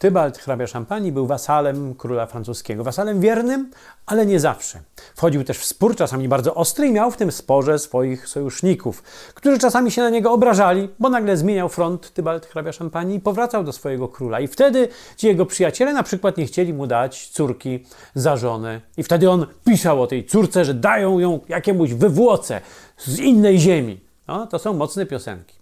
Tybalt, hrabia Szampanii, był wasalem króla francuskiego. Wasalem wiernym, ale nie zawsze. Wchodził też w spór, czasami bardzo ostry i miał w tym sporze swoich sojuszników, którzy czasami się na niego obrażali, bo nagle zmieniał front Tybalt, hrabia Szampanii i powracał do swojego króla. I wtedy ci jego przyjaciele na przykład nie chcieli mu dać córki za żonę. I wtedy on pisał o tej córce, że dają ją jakiemuś wywłoce z innej ziemi. No, to są mocne piosenki.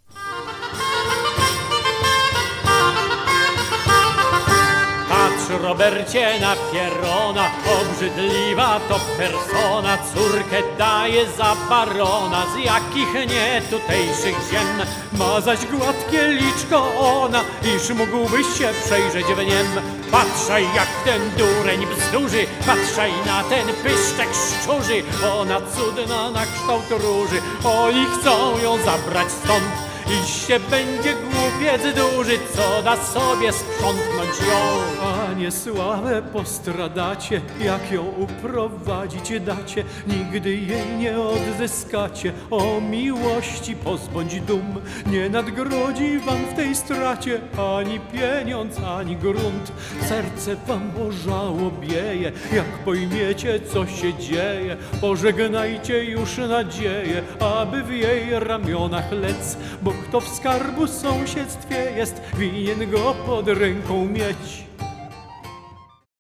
Robercie, na pierona, obrzydliwa to persona, córkę daje za barona, z jakich nie tutejszych ziem. Ma zaś gładkie liczko ona, iż mógłbyś się przejrzeć w niem. Patrzaj, jak ten dureń bzdurzy, patrzaj na ten pyszczek szczurzy, ona cudna na kształt róży, oni chcą ją zabrać stąd. I się będzie głupiec duży, co da sobie sprzątnąć ją. Panie sławę postradacie, jak ją uprowadzić dacie, nigdy jej nie odzyskacie. O miłości pozbądź dum, nie nadgrodzi wam w tej stracie ani pieniądz, ani grunt. Serce wam ożałobieje, jak pojmiecie, co się dzieje. Pożegnajcie już nadzieję, aby w jej ramionach lec, bo kto w skarbu sąsiedztwie jest, winien go pod ręką mieć.